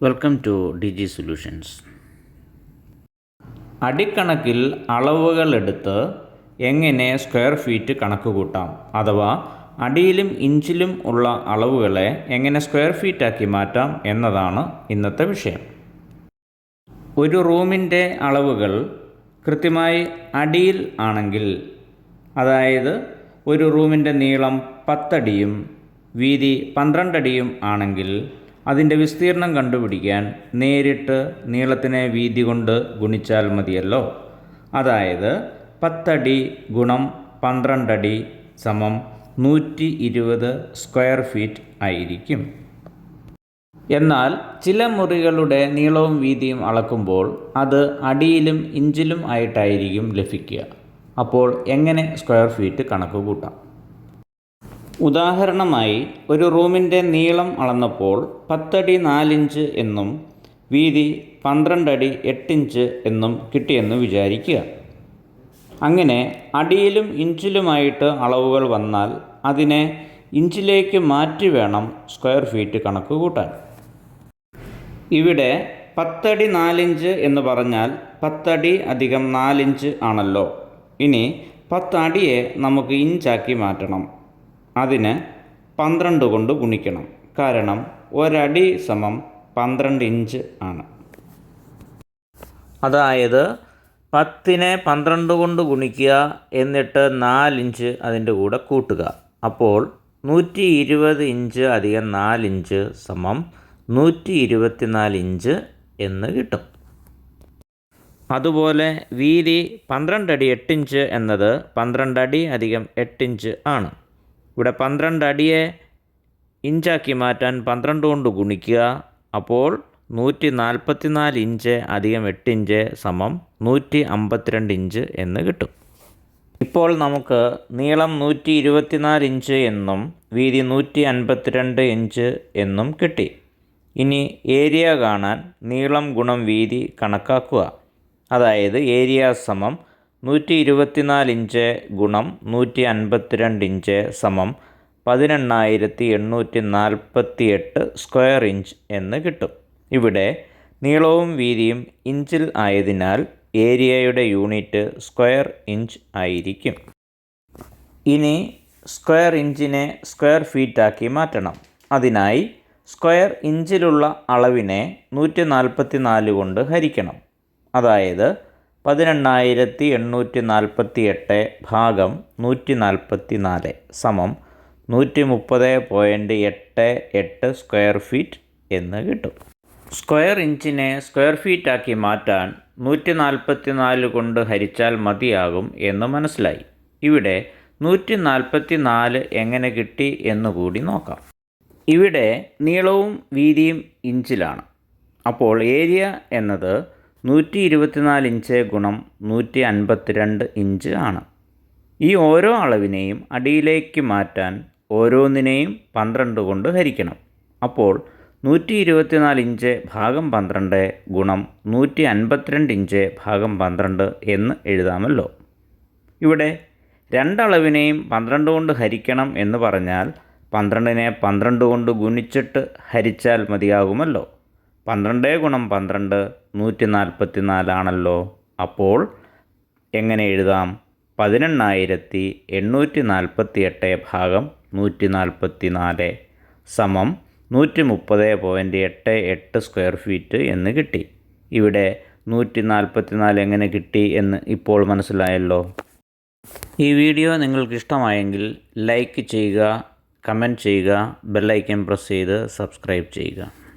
Welcome to D G solutions അടിക്കണക്കിൽ അളവുകൾ എടുത്ത് എങ്ങനെ സ്ക്വയർ ഫീറ്റ് കണക്ക് കൂട്ടാം? അഥവാ അടിയിലും ഇഞ്ചിലും ഉള്ള അളവുകളെ എങ്ങനെ സ്ക്വയർ ഫീറ്റാക്കി മാറ്റാം എന്നതാണ് ഇന്നത്തെ വിഷയം. ഒരു റൂമിന്റെ അളവുകൾ കൃത്യമായി അടിയിൽ ആണെങ്കിൽ അതായത് ഒരു റൂമിന്റെ നീളം പത്തടിയും വീതി പന്ത്രണ്ടടിയും ആണെങ്കിൽ അതിന്റെ വിസ്തീർണം കണ്ടുപിടിക്കാൻ നേരിട്ട് നീളത്തിനെ വീതി കൊണ്ട് ഗുണിച്ചാൽ മതിയല്ലോ. അതായത് പത്തടി ഗുണം പന്ത്രണ്ടടി സമം നൂറ്റി ഇരുപത് സ്ക്വയർ ഫീറ്റ് ആയിരിക്കും. എന്നാൽ ചില മുറികളുടെ നീളവും വീതിയും അളക്കുമ്പോൾ അത് അടിയിലും ഇഞ്ചിലും ആയിട്ടായിരിക്കും ലഭിക്കുക. അപ്പോൾ എങ്ങനെ സ്ക്വയർ ഫീറ്റ് കണക്ക് കൂട്ടാം? ഉദാഹരണമായി ഒരു റൂമിന്റെ നീളം അളന്നപ്പോൾ പത്തടി നാലിഞ്ച് എന്നും വീതി പന്ത്രണ്ടടി എട്ടിഞ്ച് എന്നും കിട്ടിയെന്ന് വിചാരിക്കുക. അങ്ങനെ അടിയിലും ഇഞ്ചിലുമായിട്ട് അളവുകൾ വന്നാൽ അതിനെ ഇഞ്ചിലേക്ക് മാറ്റി വേണം സ്ക്വയർ ഫീറ്റ് കണക്ക് കൂട്ടാൻ. ഇവിടെ പത്തടി നാലിഞ്ച് എന്ന് പറഞ്ഞാൽ പത്തടി അധികം നാലിഞ്ച് ആണല്ലോ. ഇനി പത്തടിയെ നമുക്ക് ഇഞ്ചാക്കി മാറ്റണം. അതിന് പന്ത്രണ്ട് കൊണ്ട് ഗുണിക്കണം. കാരണം ഒരടി സമം പന്ത്രണ്ട് ഇഞ്ച് ആണ്. അതായത് പത്തിനെ പന്ത്രണ്ട് കൊണ്ട് ഗുണിക്കുക എന്നിട്ട് നാലിഞ്ച് അതിന്റെ കൂടെ കൂട്ടുക. അപ്പോൾ നൂറ്റി ഇരുപത് ഇഞ്ച് അധികം നാലിഞ്ച് സമം നൂറ്റി ഇരുപത്തിനാല് ഇഞ്ച് എന്ന് കിട്ടും. അതുപോലെ വീതി പന്ത്രണ്ടടി എട്ടിഞ്ച് എന്നത് പന്ത്രണ്ടടി അധികം എട്ടിഞ്ച് ആണ്. ഇവിടെ പന്ത്രണ്ട് അടിയെ ഇഞ്ചാക്കി മാറ്റാൻ പന്ത്രണ്ട് കൊണ്ട് ഗുണിക്കുക. അപ്പോൾ നൂറ്റി നാൽപ്പത്തിനാല് ഇഞ്ച് അധികം എട്ട് ഇഞ്ച് സമം നൂറ്റി അമ്പത്തിരണ്ട് ഇഞ്ച് എന്ന് കിട്ടും. ഇപ്പോൾ നമുക്ക് നീളം നൂറ്റി ഇരുപത്തിനാല് ഇഞ്ച് എന്നും വീതി നൂറ്റി അൻപത്തിരണ്ട് ഇഞ്ച് എന്നും കിട്ടി. ഇനി ഏരിയ കാണാൻ നീളം ഗുണം വീതി കണക്കാക്കുക. അതായത് ഏരിയ സമം നൂറ്റി ഇരുപത്തിനാല് ഇഞ്ച് ഗുണം നൂറ്റി അൻപത്തിരണ്ട് ഇഞ്ച് സമം പതിനെണ്ണായിരത്തി എണ്ണൂറ്റി നാൽപ്പത്തി എട്ട് സ്ക്വയർ ഇഞ്ച് എന്ന് കിട്ടും. ഇവിടെ നീളവും വീതിയും ഇഞ്ചിൽ ആയതിനാൽ ഏരിയയുടെ യൂണിറ്റ് സ്ക്വയർ ഇഞ്ച് ആയിരിക്കും. ഇനി സ്ക്വയർ ഇഞ്ചിനെ സ്ക്വയർ ഫീറ്റാക്കി മാറ്റണം. അതിനായി സ്ക്വയർ ഇഞ്ചിലുള്ള അളവിനെ നൂറ്റി നാൽപ്പത്തി നാല് കൊണ്ട് ഹരിക്കണം. അതായത് പതിനെണ്ണായിരത്തി എണ്ണൂറ്റി നാൽപ്പത്തി എട്ട് ഭാഗം നൂറ്റി നാൽപ്പത്തി നാല് സമം നൂറ്റി മുപ്പത് പോയിന്റ് എട്ട് എട്ട് സ്ക്വയർ ഫീറ്റ് എന്ന് കിട്ടും. സ്ക്വയർ ഇഞ്ചിനെ സ്ക്വയർ ഫീറ്റാക്കി മാറ്റാൻ നൂറ്റി നാൽപ്പത്തി നാല് കൊണ്ട് ഹരിച്ചാൽ മതിയാകും എന്ന് മനസ്സിലായി. ഇവിടെ നൂറ്റി നാൽപ്പത്തി നാല് എങ്ങനെ കിട്ടി എന്ന് കൂടി നോക്കാം. ഇവിടെ നീളവും വീതിയും ഇഞ്ചിലാണ്. അപ്പോൾ ഏരിയ എന്നത് നൂറ്റി ഇരുപത്തിനാല് ഇഞ്ച് ഗുണം നൂറ്റി അൻപത്തിരണ്ട് ഇഞ്ച് ആണ്. ഈ ഓരോ അളവിനെയും അടിയിലേക്ക് മാറ്റാൻ ഓരോന്നിനെയും പന്ത്രണ്ട് കൊണ്ട് ഹരിക്കണം. അപ്പോൾ നൂറ്റി ഇരുപത്തിനാല് ഇഞ്ച് ഭാഗം പന്ത്രണ്ട് ഗുണം നൂറ്റി അൻപത്തിരണ്ട് ഇഞ്ച് ഭാഗം പന്ത്രണ്ട് എന്ന് എഴുതാമല്ലോ. ഇവിടെ രണ്ടളവിനെയും പന്ത്രണ്ട് കൊണ്ട് ഹരിക്കണം എന്ന് പറഞ്ഞാൽ പന്ത്രണ്ടിനെ പന്ത്രണ്ട് കൊണ്ട് ഗുണിച്ചിട്ട് ഹരിച്ചാൽ മതിയാകുമല്ലോ. പന്ത്രണ്ട് ഗുണം പന്ത്രണ്ട് നൂറ്റി നാൽപ്പത്തി നാലാണല്ലോ അപ്പോൾ എങ്ങനെ എഴുതാം? പതിനെണ്ണായിരത്തി എണ്ണൂറ്റി നാൽപ്പത്തി എട്ട് ഭാഗം നൂറ്റി നാൽപ്പത്തി നാല് സമം നൂറ്റി മുപ്പത് പോയിന്റ് എട്ട് എട്ട് സ്ക്വയർ ഫീറ്റ് എന്ന് കിട്ടി. ഇവിടെ നൂറ്റി നാൽപ്പത്തി നാല് എങ്ങനെ കിട്ടി എന്ന് ഇപ്പോൾ മനസ്സിലായല്ലോ. ഈ വീഡിയോ നിങ്ങൾക്ക് ഇഷ്ടമായെങ്കിൽ ലൈക്ക് ചെയ്യുക കമന്റ് ചെയ്യുക ബെല്ലൈക്കൻ പ്രസ് ചെയ്ത് സബ്സ്ക്രൈബ് ചെയ്യുക.